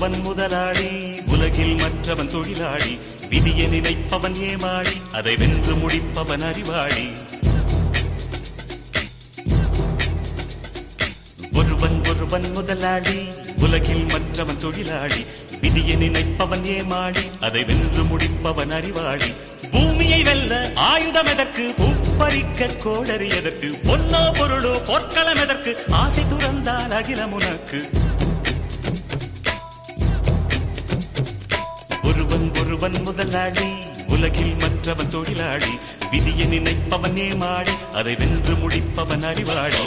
ஒருவன் முதலாளி உலகில் மற்றவன் தொழிலாளி விதியை நினைப்பவன் ஏமாளி அதை வென்று முடிப்பவன் அறிவாளி. ஒருவன் ஒருவன் முதலாளி உலகில் மற்றவன் தொழிலாளி விதியை நினைப்பவன் ஏமாளி அதை வென்று முடிப்பவன் அறிவாளி. பூமியை வெல்ல ஆயுதம் எதற்கு? பூப்பறிக்க கோடறி எதற்கு? பொன்னோ பொருளோ பொற்களம் எதற்கு? ஆசை துறந்தால் அகிலம் உனக்கு. ஒருவன் முதலாளி. உலகில் மற்றவன் தொழிலாளி. விதியை நினைப்பவன் ஏமாளி அதை வென்று முடிப்பவன் அறிவாளி.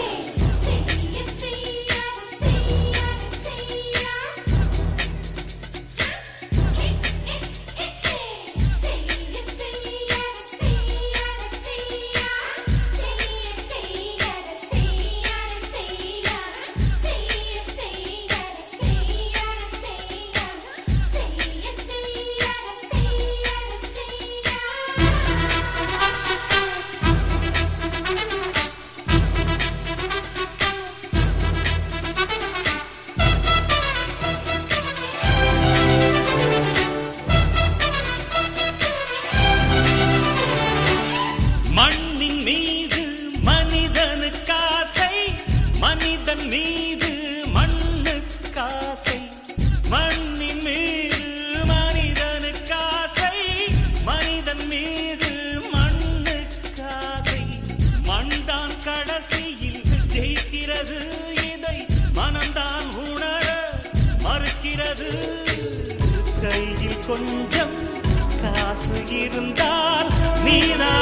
மனிதன் மீது மண்ணுக்கு ஆசை மண்ணின் மீது மனிதனுக்கு ஆசை மனிதன் மீது மண்ணுக்கு ஆசை மண்தான் கடைசியில் ஜெயிக்கிறது இதை மனம்தான் உணர மறுக்கிறது. கையில் கொஞ்சம் காசு இருந்தால் நீதான்